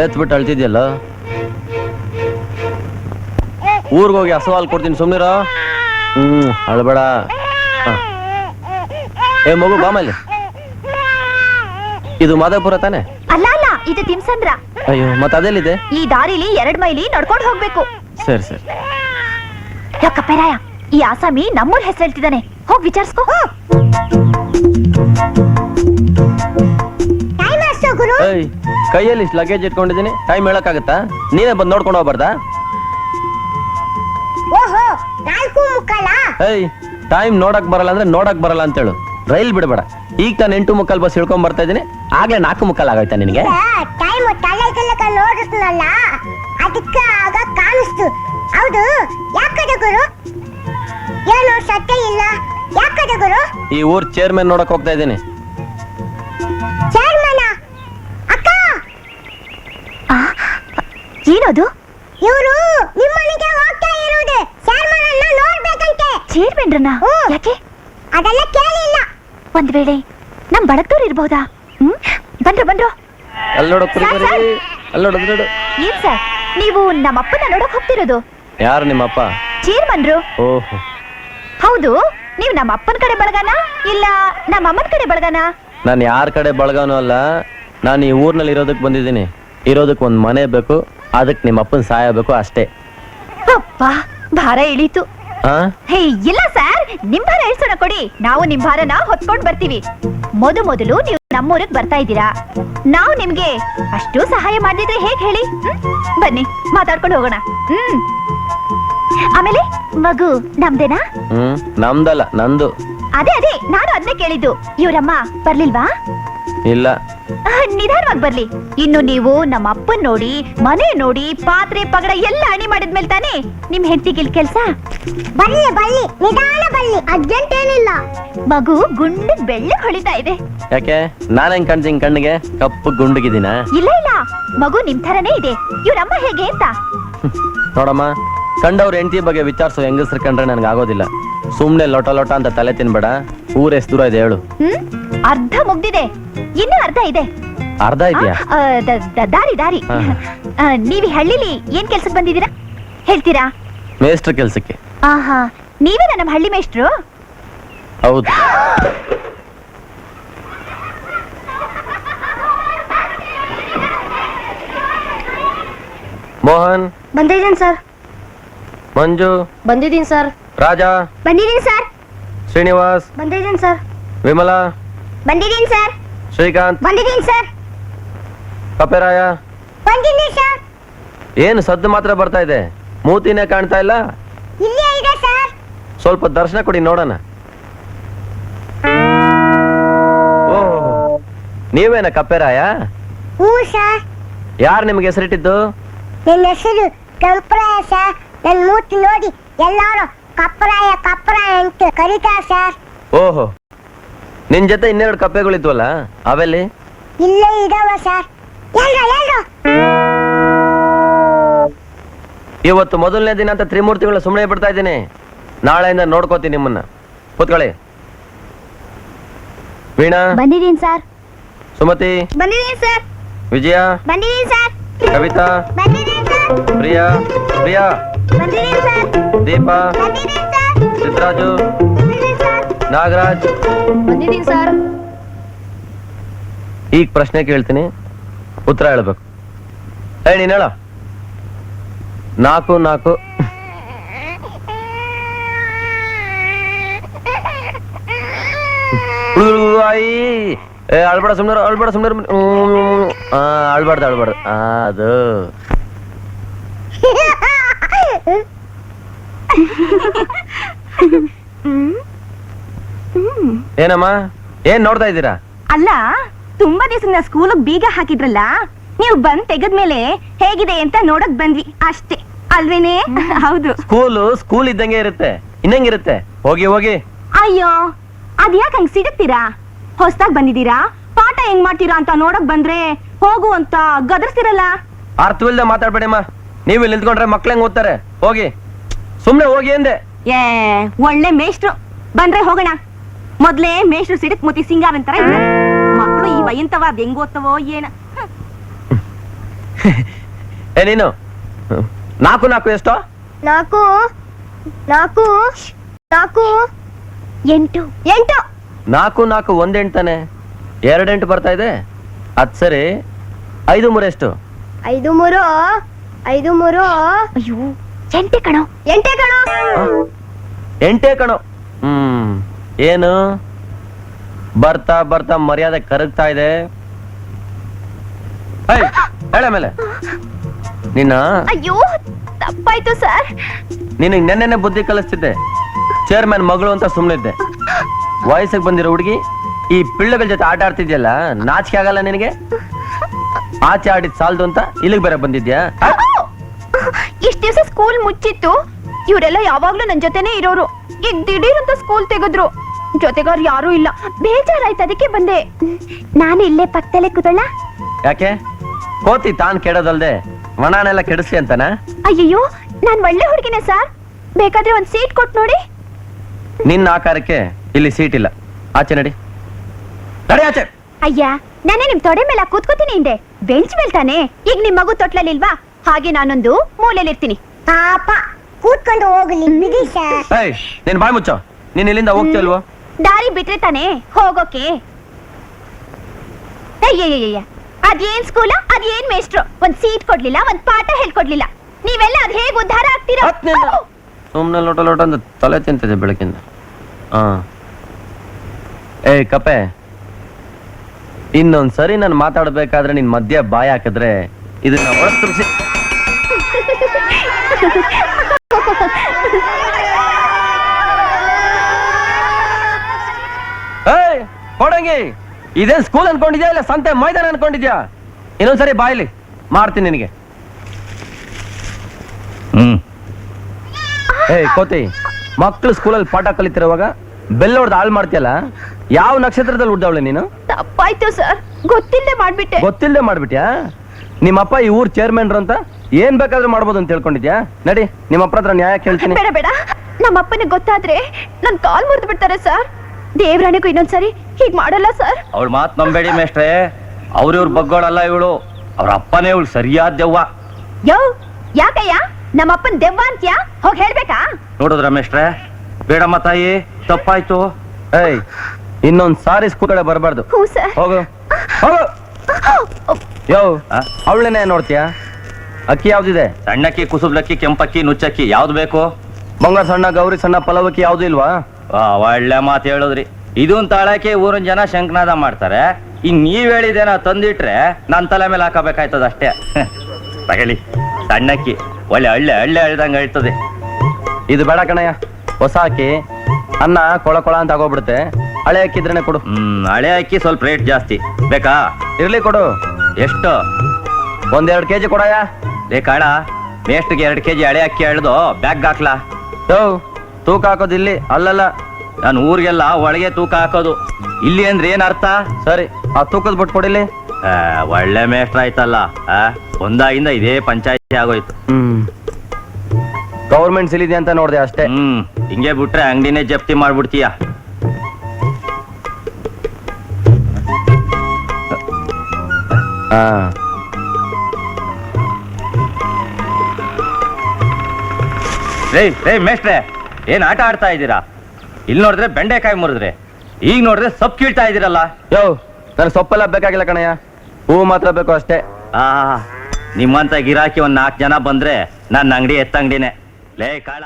ಎತ್ಬಿಟ್ಟು ಅಳ್ತಿದ್ಯಲ್ಲ? ಊರ್ಗ್ ಹೋಗಿ ಅಸವಾಲ್ ಕೊಡ್ತೀನಿ ಸುಮ್ನಿರ. ಹ್ಮ್ ಅಳ್ಬೇಡ. ಏ ಮಗು ಬಾಮಲ್ಲಿ ಇದು ಮಾಧವಪುರ ತಾನೆ? ಅಲ್ಲ ಅಲ್ಲ ಇದು ತಿಮ್ಸಂದ್ರ. ಅಯ್ಯೋ ಮತ್ತೆ ಅದೆಲ್ಲಿದೆ? ಈ ದಾರಿಲಿ ಎರಡ್ ಮೈಲಿ ನಡ್ಕೊಂಡು ಹೋಗ್ಬೇಕು. ಸರಿ ಸರಿ. ಯಾಕಪ್ಪರಾಯ ಈ ಆಸಾಮಿ ನಮ್ಮೂರ್ ಹೆಸರು ಹೇಳ್ತಿದ್ದಾನೆ ಹೋಗಿ ವಿಚಾರಿಸ್ಕೋ. ಏಯ್. ಕೈಯಲ್ಲಿ ಇಷ್ಟು ಲಗೇಜ್ ಇಟ್ಕೊಂಡಿದ್ದೀನಿ. ಟೈಮ್ ಹೇಳಕ್ಕಾಗತ್ತಾ? ನೀನೇ ಬಂದು ನೋಡ್ಕೊಂಡು ಹೋಗ್ಬಾರ್ದಾ? ಓಹೋ ನಾಲ್ಕು ಮುಕ್ಕಾಲಾ? ಏಯ್ ಟೈಮ್ ನೋಡಕ್ ಬರಲ್ಲ ಅಂದ್ರೆ ನೋಡಕ್ ಬರಲ್ಲ ಅಂತೇಳು ರೈಲ್ ಬಿಡಬೇಡ. ಈಗ ನಾನು ಎಂಟು ಮುಕ್ಕಲ್ ಬಸ್ ಹಿಡ್ಕೊಂಡ್ ಬರ್ತಾ ಇದ್ದೀನಿ. ಆಗ್ಲೇ ನಾಲ್ಕು ಮುಕ್ಕಲ್ ಆಗೋಯ್ತಾ ನಿನಗೆ? ಟೈಮ್ ತಲೆ ತಲಕ ನೋಡಿಸ್ನಲ್ಲ ಅದಕ್ಕ ಆಗ ಕಾಣಿಸ್ತು. ಹೌದು ಯಾಕಡೆ ಗುರು? ಏನು ಸತ್ಯ ಇಲ್ಲ? ಯಾಕಡೆ ಗುರು? ಈ ಊರ್ ಚೇರ್ಮನ್ ನೋಡಕ್ ಹೋಗ್ತಾ ಇದ್ದೀನಿ. ಏನದು ಇವರು ನಿಮ್ಮನೆಗೆ ಹೋಗ್ತಾ ಇರೋದು ಚೇರ್ಮನ್ ನೋಡ್ಬೇಕಂತೆ. ಚೇರ್ಮನ್ರನ್ನ. ಯಾಕೆ? ಅದೆಲ್ಲ ಕೇಳಿಲ್ಲ. ಒಂದ್ ವೇಳೆ ನಮ್ ಬಡಕ್ದವ್ರು ಇರ್ಬಹುದಾ ಹ್ಮ್? ಬಂದ್ರು ಬಂದ್ರು. ಏನ್ ಸರ್? ನೀವು ನಮ್ಮ ಅಪ್ಪನ ನೋಡಕ್ ಹೋಗ್ತಿರೋದು? ಯಾರು ನಿಮ್ಮಪ್ಪ? ಚೇರ್ಮನ್ರು? ಓಹೋ. ಹೌದು. ನೀವು ನಮ್ಮ ಅಪ್ಪನ ಕಡೆ ಬಳಗನ? ಇಲ್ಲ ನಮ್ಮ ಅಮ್ಮನ ಕಡೆ ಬಳಗನ? ನಾನು ಯಾರ ಕಡೆ ಬಳಗನೂ ಅಲ್ಲ. ನಾನು ಈ ಊರ್ನಲ್ಲಿ ಇರೋದಕ್ಕೆ ಬಂದಿದ್ದೀನಿ. ಇರೋದಕ್ಕೆ ಒಂದು ಮನೆ ಬೇಕು. ಅದಕ್ಕೆ ನಿಮ್ಮ ಅಪ್ಪನ ಸಹಾಯ ಬೇಕು ಅಷ್ಟೇ. ಅಪ್ಪ ಭಾರ ಇಳೀತು. ಆ? ಹೇ ಇಲ್ಲ ಸರ್ ನಿಮ್ ಭಾರ ಇಳಿಸೋಣ ಕೊಡಿ. ನಾವು ನಿಮ್ ಭಾರನ ಹೊತ್ಕೊಂಡ್ ಬರ್ತೀವಿ. ಮೊದ ಮೊದಲು ನೀವು ನಮ್ಮೂರಿಗೆ ಬರ್ತಾ ಇದ್ದೀರಾ? ನಾವು ನಿಮ್ಗೆ ಅಷ್ಟು ಸಹಾಯ ಮಾಡಿದ್ರೆ ಹೇಗ್ ಹೇಳಿ? ಹ್ಮ್? ಬನ್ನಿ ಮಾತಾಡ್ಕೊಂಡು ಹೋಗೋಣ. ಹ್ಮ್. ಆಮೇಲೆ ಮಗು ನಮ್ದೇನಾ? ಹ್ಮ್ ನಮ್ದಲ್ಲ ನಂದು. ಅದೇ ಅದೇ ನಾನು ಅದನ್ನೇ ಕೇಳಿದ್ದು. ಇವರಮ್ಮ ಬರ್ಲಿಲ್ವಾ? ಇಲ್ಲ. ಆ, ನಿಧಾನವಾಗಿ ಬರ್ಲಿ. ಇನ್ನು ನೀವು ನಮ್ಮ ಅಪ್ಪನ್ ನೋಡಿ ಮನೆ ನೋಡಿ ಪಾತ್ರೆ ಪಗಡ ಎಲ್ಲ ಅಣಿ ಮಾಡಿದ್ಮೇಲೆ ತಾನೇ ನಿಮ್ ಹೆಂಡತಿಗಿಲ್ ಕೆಲ್ಸ? ಬಲ್ಲಿ ಬಲ್ಲಿ ನಿಧಾನ ಬಲ್ಲಿ ಅರ್ಜೆಂಟ್ ಏನಿಲ್ಲ. ಮಗು ಗುಂಡು ಬೆಳ್ಳಿ ಹೊಳಿತಾ ಇದೆ. ಯಾಕೆ? ನಾನು ಹೆಂಗ್ ಕಾಣ್ತೀನಿ ಕಣ್ಣಿಗೆ? ಕಪ್ಪು ಗುಂಡಗಿದ್ದೀನ? ಇಲ್ಲ ಇಲ್ಲ. ಮಗು ನಿಮ್ ಥರನೇ ಇದೆ. ಇವ್ರಮ್ಮ ಹೇಗೆ ಅಂತ? ನೋಡಮ್ಮ ಕಂಡವ್ರ ಹೆಂಡತಿ ಬಗ್ಗೆ ವಿಚಾರಿಸೋ ಹೆಂಗಸ್ರು ಕಂಡ್ರೆ ನನಗೆ ಆಗೋದಿಲ್ಲ. ಸುಮ್ನೆ ಲೊಟ ಲೊಟ ಅಂತ ತಲೆ ತಿನ್ಬೇಡ. ಊರ್ ಎಷ್ಟು ದೂರ ಇದೆ ಹೇಳು. ಹ್ಮ್? ಅರ್ಧ ಮುಗ್ದಿದೆ. ಇನ್ನೂ ಅರ್ಧ ಇದೆ. ಅರ್ಧ ಇದೆಯಾ? ಆ, ದ- ದ- ದಾರಿ ದಾರಿ. ಹಾ. ಆ, ನೀವ್ ಈ ಹಳ್ಳಿಲಿ ಏನ್ ಕೆಲ್ಸಕ್ಕೆ ಬಂದಿದ್ದೀರಾ? ಹೇಳ್ತೀರಾ? ಮೇಸ್ಟ್ರ ಕೆಲ್ಸಕ್ಕೆ. ಆಹಾ ನೀವೇನ ನಮ್ಮ ಹಳ್ಳಿ ಮೇಷ್ಟ್ರು? ಹೌದು. ಮೋಹನ್ ಬಂದಿದ್ದೀನಿ ಸರ್. ಮಂಜು ಬಂದಿದ್ದೀನಿ ಸರ್. ರಾಜ. ಬಂದಿದ್ದೀನಿ ಸರ್. ಶ್ರೀನಿವಾಸ್. ಬಂದಿದ್ದೀನಿ ಸರ್. ವಿಮಲಾ. ಬಂದಿದ್ದೀನಿ ಸರ್. ಶ್ರೀಕಾಂತ್. ಬಂದಿದ್ದೀನಿ ಸರ್. ಕಪೆರಾಯ ಬಂದಿದ್ದೀನಿ ಸರ್ ಏನು ಸದ್ದು ಮಾತ್ರ ಬರ್ತಾ ಇದೆ? ಮೂತಿನೇ ಕಾಣ್ತಾ ಇಲ್ಲ? ಇಲ್ಲೇ ಇದೆ ಸರ್. ಸ್ವಲ್ಪ ದರ್ಶನ ಕೊಡಿ ನೋಡೋಣ. ಓ ನೀವೇನ ಕಪ್ಪೆರಾಯ? ಹ್ಞೂ ಸರ್. ಯಾರು ನಿಮ್ಗೆ ಹೆಸರಿಟ್ಟಿದ್ದು? ನನ್ನ ಹೆಸರು ಕಲ್ಪರಾಯ ಸರ್. ನನ್ನ ಮೂತಿ ನೋಡಿ ಎಲ್ಲರೂ ಕಪ್ಪರಾಯ ಕಪ್ಪರಾಯ ಅಂತ ಕರೀತಾ ಸರ್ ಓಹೋ ನಿನ್ ಜೊತೆ ಇನ್ನೆರಡು ಕಪ್ಪೆಗಳಿದ್ವಲ್ಲ ಅವೆಲ್ಲಿ? ಇಲ್ಲೇ ಇದಾವ ಸರ್ ಎಲ್ರು ಎಲ್ರು? ಇವತ್ತು ಮೊದಲನೇ ದಿನ ಅಂತ ತ್ರಿಮೂರ್ತಿಗಳು ಸುಮ್ಮನೆ ಬಿಡ್ತಾ ಇದ್ದೀನಿ. ನಾಳೆಯಿಂದ ನೋಡ್ಕೋತೀನಿ ನಿಮ್ಮನ್ನ. ಕೂತ್ಕೊಳ್ಳಿ. ವೀಣಾ? ಬಂದಿದ್ದೀನಿ ಸರ್ ಸುಮತಿ? ಬಂದಿದ್ದೀನಿ ಸರ್ ವಿಜಯ? ಬಂದಿದ್ದೀನಿ ಸರ್ ಕವಿತಾ? ಬಂದಿದ್ದೀನಿ ಸರ್ ಪ್ರಿಯಾ? ಪ್ರಿಯಾ? ಬಂದಿದ್ದೀನಿ ಸರ್ ದೀಪಾ ಸಿದ್ದರಾಜು ನಾಗರಾಜ್. ಬಂದಿದ್ದೀನಿ ಸರ್. ಈಗ ಪ್ರಶ್ನೆ ಕೇಳ್ತೀನಿ ಉತ್ತರ ಹೇಳ್ಬೇಕು. ಏ ನೀನ್ ಹೇಳ. ನಾಲ್ಕು ನಾಲ್ಕು. ಉಳ್ವಾಯಿ. ಏ ಅಳ್ಬೇಡ ಸುಮ್ಮನೆ ಅಳ್ಬೇಡ ಸುಮ್ಮನೆ ಅಳ್ಬಾರ್ದು ಅಳ್ಬಾರ್ದು. ಅದು. ಏನಮ್ಮ? ಏನ್ ನೋಡ್ತಾ ಇದ್ದೀರಾ? ಅಲ್ಲ ತುಂಬಾ ದಿವಸದಿಂದ ಸ್ಕೂಲ್ ಬೀಗ ಹಾಕಿದ್ರಲ್ಲ ನೀವು ಬಂದ್ ತೆಗದ್ಮೇಲೆ ಹೇಗಿದೆ ಅಂತ ನೋಡಕ್ ಬಂದ್ವಿ ಅಷ್ಟೇ ಅಲ್ವೇನೆ? ಹೌದು. ಸ್ಕೂಲು ಸ್ಕೂಲ್ ಇದ್ದಂಗೆ ಇರುತ್ತೆ ಇನ್ನಂಗಿರುತ್ತೆ. ಹೋಗಿ ಹೋಗಿ. ಅಯ್ಯೋ ಅದ್ ಯಾಕೆ ಹಂಗ್ ಸಿಗುತ್ತೀರಾ? ಹೊಸ್ದಾಗ್ ಬಂದಿದ್ದೀರಾ? ಪಾಠ ಹೆಂಗ್ ಮಾಡ್ತೀರಾ ಅಂತ ನೋಡಕ್ ಬಂದ್ರೆ ಹೋಗು ಅಂತ ಗದರ್ಸ್ತಿರಲ್ಲ? ಅರ್ಥವಿಲ್ದೆ ಮಾತಾಡ್ಬೇಡಿಮ್ಮ. ನೀವು ಇಲ್ಲಿ ನಿಂತ್ಕೊಂಡ್ರೆ ಮಕ್ಳಂಗ್ ಹೆಂಗ್ ಓದ್ತಾರೆ? ಹೋಗಿ. ಸುಮ್ನೆ ಹೋಗಿ ಅಂದೆ. ಏ ಒಳ್ಳೆ ಮೇಷ್ಟ್ರು. ಬಂದ್ರೆ ಹೋಗೋಣ. ಮೊದ್ಲೇ ಮೇಷ್ಟ್ರು ಸಿಡಕ್ ಮುತಿ ಸಿಂಗಾರ ಅಂತಾರ ಮಕ್ಕಳು ಈ ವಯಂತವ ಬೆಂಗೋತ್ತವೋ ಹೆಂಗ್ ಓದ್ತವೋ ಏನ. ಏ ನೀನು. ನಾಲ್ಕು ನಾಲ್ಕು ಎಷ್ಟೋ? ನಾಲ್ಕು ನಾಲ್ಕು ನಾಲ್ಕು. ಎಂಟು. ಎಂಟು. ನಾಲ್ಕು ನಾಲ್ಕು ಒಂದೆಂಟು ತಾನೆ. ಎರಡೆಂಟು ಬರ್ತಾ ಇದೆ. ಅದ್ ಸರಿ. ಐದು ಮೂರು ಎಷ್ಟು? ಐದು ಮೂರು ಐದು ಮೂರು. ಅಯ್ಯೋ. ಎಂಟೆ ಕಣೋ. ಎಂಟೇ ಕಣೋ. ಹ? ಕಣೋ. ಹ್ಮ್. ಏನು? ಬರ್ತಾ ಬರ್ತಾ ಮರ್ಯಾದೆ ಕರಗ್ತಾ ಇದೆ. ಹೇಳ ಮೇಲೆ. ನಿನ್ನ? ಅಯ್ಯೋ ತಪ್ಪಾಯ್ತು ಸರ್. ನಿನಗೆ ನೆನ್ನೆನೆ ಬುದ್ಧಿ ಕಲಿಸ್ತಿದ್ದೆ. ಚೇರ್ಮನ್ ಮಗಳು ಅಂತ ಸುಮ್ಮನಿದ್ದೆ ವಯಸ್ಸಿಗೆ ಬಂದಿರೋ ಹುಡುಗಿ ಈ ಪಿಳ್ಳಗಳ ಜೊತೆ ಆಟ ಆಡ್ತಿದ್ಯಲ್ಲ ನಾಚಿಕೆ ಆಗಲ್ಲ ನಿನಗೆ? ಆಚೆ ಆಡಿದ್ ಸಾಲದು ಅಂತ ಇಲ್ಲಿಗೆ ಬೇರೆ ಬಂದಿದ್ಯಾ? ದಿವಸ ಸ್ಕೂಲ್ ಮುಚ್ಚಿತ್ತು. ಇವರೆಲ್ಲ ಯಾವಾಗ್ಲೂ ನನ್ ಜೊತೆನೆ ಇರೋರು. ಈಗ ದಿಢೀರ್ ಅಂತ ಸ್ಕೂಲ್ ತೆಗೆದ್ರು. ಜೊತೆಗಾರ್ ಯಾರು ಇಲ್ಲ. ಬೇಜಾರಾಯ್ತು ಅದಕ್ಕೆ ಬಂದೆ. ನಾನು ಇಲ್ಲೇ ಪಕ್ಕದಲ್ಲೇ ಕೂತಳ ಯಾಕೆ? ಕೋತಿ ತಾನ್ ಕೆಡೋದಲ್ದೆ ವಣನೆಲ್ಲ ಕೆಡಿಸಿ ಅಂತಾನ? ಅಯ್ಯಯ್ಯೋ ನಾನ್ ಒಳ್ಳೆ ಹುಡುಗಿನೇ ಸರ್. ಬೇಕಾದ್ರೆ ಒಂದ್ ಸೀಟ್ ಕೊಟ್ ನೋಡಿ. ನಿನ್ನ ಆಕಾರಕ್ಕೆ ಇಲ್ಲಿ ಸೀಟ್ ಇಲ್ಲ. ಆಚೆ ನಡಿ. ನಡಿ ಆಚೆ. ಅಯ್ಯ ನಾನೇ ನಿಮ್ ತೊಡೆ ಮೇಲೆ ಕೂತ್ಕೋತೀನಿ ಹಿಂದೆ. ಬೆಂಚ್ ಮೇಲ್ತಾನೆ ಈಗ ನಿಮ್ ಮಗು ತೊಟ್ಲಲ್ಲಿಲ್ವಾ? ಹಾಗೆ ನಾನೊಂದು ಮೂಲೆಯಲ್ಲಿರ್ತೀನಿ. ಪಾಪ ಕೂತ್ಕೊಂಡು ಹೋಗ್ಲಿ ಬಿಡಿ ಸರ್ ಏಯ್ ನೀನ್ ಬಾಯ್ ಮುಚ್ಚ. ನೀನ್ ಇಲ್ಲಿಂದ ಹೋಗ್ತಿಲ್ವೋ ದಾರಿ ಬಿಟ್ರೆ ತಾನೆ ಹೋಗೋಕೆ. ಅಯ್ಯಯ್ಯಯ್ಯ ಅದೇನ್ ಸ್ಕೂಲ ಅದೇನ್ ಮೇಸ್ಟ್ರು ಒಂದ್ ಸೀಟ್ ಕೊಡ್ಲಿಲ್ಲ ಒಂದ್ ಪಾಠ ಹೇಳ್ಕೊಡ್ಲಿಲ್ಲ. ನೀವೆಲ್ಲ ಅದ್ ಹೇಗ್ ಉದ್ಧಾರ ಆಗ್ತೀರಾ? ಹತ್. ಸುಮ್ನೆ ಲೋಟ ಲೋಟ ಅಂತ ತಲೆ ತಿಂತಿದೆ ಬೆಳಕಿಂದ. ಹಾ ಏಯ್ ಕಪೆ. ಇನ್ನೊಂದ್ಸರಿ ನಾನು ಮಾತಾಡ್ಬೇಕಾದ್ರೆ ನಿನ್ ಮಧ್ಯ ಬಾಯ್ ಹಾಕಿದ್ರೆ ಇದನ್ನ ಒಳಗ್ ತುಂಬಿಸಿ ಕೊಡಂಗಿ! ಇದೇನ್ ಸ್ಕೂಲ್ ಅನ್ಕೊಂಡಿದ್ಯಾ ಇಲ್ಲ ಸಂತೆ ಮೈದಾನ ಅನ್ಕೊಂಡಿದ್ಯಾ? ಇನ್ನೊಂದ್ಸರಿ ಬಾಯ್ಲಿ ಮಾಡ್ತೀನಿ ನಿನಗೆ. ಹ್ಮ್. ಏಯ್ ಕೋತಿ ಮಕ್ಕಳು ಸ್ಕೂಲಲ್ಲಿ ಪಾಠ ಕಲಿತಿರುವಾಗ ಬೆಲ್ಲ ಹೊಡೆದು ಹಾಳು ಮಾಡ್ತೀಯಲ್ಲ? ಯಾವ ನಕ್ಷತ್ರದಲ್ಲಿ ಹುಡ್ದವಳೆ ನೀನು? ತಪ್ಪಾಯ್ತು ಸರ್. ಗೊತ್ತಿಲ್ಲದೆ ಮಾಡ್ಬಿಟ್ಟೆ. ಗೊತ್ತಿಲ್ಲದೆ ಮಾಡ್ಬಿಟ್ಯಾ? ನಿಮ್ಮಪ್ಪ ಈ ಊರ್ ಚೇರ್ಮನ್ರು ಅಂತ ಏನ್ ಬೇಕಾದ್ರೂ ಮಾಡ್ಬೋದು ಅಂತ ತಿಳ್ಕೊಂಡಿದ್ಯಾ? ನಡಿ ನಿಮ್ಮಪ್ಪ ಹತ್ರ ನ್ಯಾಯ ಕೇಳ್ತೀನಿ. ಬೇಡ ಬೇಡ. ನಮ್ಮ ಅಪ್ಪನಿಗೆ ಗೊತ್ತಾದ್ರೆ ನನ್ ಕಾಲ್ ಮುರಿದು ಬಿಡ್ತಾರೆ ಸರ್. ದೇವ್ರಾಣಿಗೂ ಇನ್ನೊಂದ್ಸರಿ ಹೀಗ್ ಮಾಡಲ್ಲ ಸರ್. ಅವಳ ಮಾತ್ ನಂಬೇಡಿ ಮೇಷ್ಟ್ರೆ. ಅವ್ರ ಇವ್ರ ಬಗ್ಗೋಳಲ್ಲ ಇವಳು. ಅವ್ರ ಅಪ್ಪನೇ ಇವಳು ಸರಿಯಾದ ದೆವ್ವ. ಯೋ ಯಾಕಯ್ಯ? ನಮ್ಮ ಅಪ್ಪನ್ ದೆವ್ವ ಅಂತ್ಯಾ? ಹೋಗ್ ಹೇಳ್ಬೇಕಾ? ನೋಡಿದ್ರ ಮೇಷ್ಟ್ರೆ? ಬೇಡಮ್ಮ ತಾಯಿ ತಪ್ಪಾಯ್ತು. ಏಯ್ ಇನ್ನೊಂದ್ ಸಾರಿ ಸ್ಕೂಲ್ ಕಡೆ ಬರಬಾರ್ದು. ಹ್ಞೂ ಸರ್. ಹೋಗು. ಹೋಗು. ಯೋ ನೋಡ್ತೀಯ ಅವಳನ್ನೇ ನೋಡ್ತೀಯಾ? ಅಕ್ಕಿ ಯಾವ್ದಿದೆ? ಸಣ್ಣಕ್ಕಿ ಕುಸುಬ್ಲಕ್ಕಿ ಕೆಂಪಕ್ಕಿ ನುಚ್ಚಕ್ಕಿ ಯಾವ್ದು ಬೇಕು? ಬಂಗಾರ ಸಣ್ಣ ಗೌರಿ ಸಣ್ಣ ಪಲವಕ್ಕಿ ಯಾವ್ದು ಇಲ್ವಾ? ಒಳ್ಳೆ ಮಾತು ಹೇಳಿದ್ರಿ. ಇದನ್ ತಾಳಕ್ಕೆ ಊರಿನ ಜನ ಶಂಕನಾದ ಮಾಡ್ತಾರೆ. ಇನ್ ನೀವ್ ಹೇಳಿದೇನ ತಂದಿಟ್ರೆ ನನ್ ತಲೆ ಮೇಲೆ ಹಾಕಬೇಕಾಯ್ತದ ಅಷ್ಟೇ. ತಗಲಿ ಸಣ್ಣಕ್ಕಿ ಒಳ್ಳೆ ಹಳ್ಳೆ ಹಳ್ಳೆ ಹೇಳ್ದಂಗೆ ಹೇಳ್ತದೆ. ಇದು ಬೇಡ ಕಣಯ್ಯ. ಹೊಸ ಅಕ್ಕಿ ಅನ್ನ ಕೊಳ ಕೊಳ ಅಂತ ಆಗೋಗ್ಬಿಡುತ್ತೆ. ಹಳೆ ಅಕ್ಕಿ ಇದ್ರೇನೆ ಕೊಡು. ಹ್ಮ್ ಹಳೆ ಅಕ್ಕಿ ಸ್ವಲ್ಪ ರೇಟ್ ಜಾಸ್ತಿ. ಬೇಕಾ? ಇರ್ಲಿ ಕೊಡು. ಎಷ್ಟು? ಒಂದೆರಡು ಕೆಜಿ ಕೊಡಯ್ಯ. ಬೇಕಾಡ ಮೇಷ್ಟಿಗೆ ಎರಡು ಕೆಜಿ ಹಳೆ ಅಕ್ಕಿ ಎಳ್ದು ಬ್ಯಾಗ್ ಹಾಕ್ಲಾ. ಹೌ. ತೂಕ ಹಾಕೋದು ಇಲ್ಲಿ ಅಲ್ಲಲ್ಲ. ನಾನು ಊರಿಗೆಲ್ಲ ಒಳಗೆ ತೂಕ ಹಾಕೋದು. ಇಲ್ಲಿ ಅಂದ್ರೆ ಏನ್ ಅರ್ಥ? ಸರಿ ಆ ತೂಕದ ಬಿಟ್ಟು ಕೊಡಿಲಿ ಆ, ಒಳ್ಳೆ ಮೇಷ್ಟ್ರ ಆಯ್ತಲ್ಲ ಒಂದಾಗಿಂದ ಇದೇ ಪಂಚಾಯತಿ ಆಗೋಯ್ತು. ಹ್ಮ್. ಗೌರ್ಮೆಂಟ್ ಸಿಲಿದೆ ಅಂತ ನೋಡಿದೆ ಅಷ್ಟೇ. ಹ್ಮ್ ಹಿಂಗೆ ಬಿಟ್ರೆ ಅಂಗಡಿನೇ ಜಪ್ತಿ ಮಾಡ್ಬಿಡ್ತೀಯ. ಹಾ ರೇ ರೇ ಮೇಷ್ಟ್ರೆ ಏನ್ ಆಟ ಆಡ್ತಾ ಇದ್ದೀರಾ? ಇಲ್ಲಿ ನೋಡಿದ್ರೆ ಬೆಂಡೆಕಾಯಿ ಮುರಿದ್ರೆ ಈಗ ನೋಡಿದ್ರೆ ಸೊಪ್ಪು ಕೀಳ್ತಾ ಇದ್ದೀರಲ್ಲ. ಯೋ ನನಗೆ ಸೊಪ್ಪೆಲ್ಲ ಬೇಕಾಗಿಲ್ಲ ಕಣಯ್ಯ. ಹೂವು ಮಾತ್ರ ಬೇಕು ಅಷ್ಟೇ. ಆ ನಿಮ್ಮಂತ ಗಿರಾಕಿ ಒಂದ್ ನಾಲ್ಕು ಜನ ಬಂದ್ರೆ ನನ್ನ ಅಂಗಡಿ ಎತ್ತಂಗಡಿನೇ ಲೇ ಕಾಳ.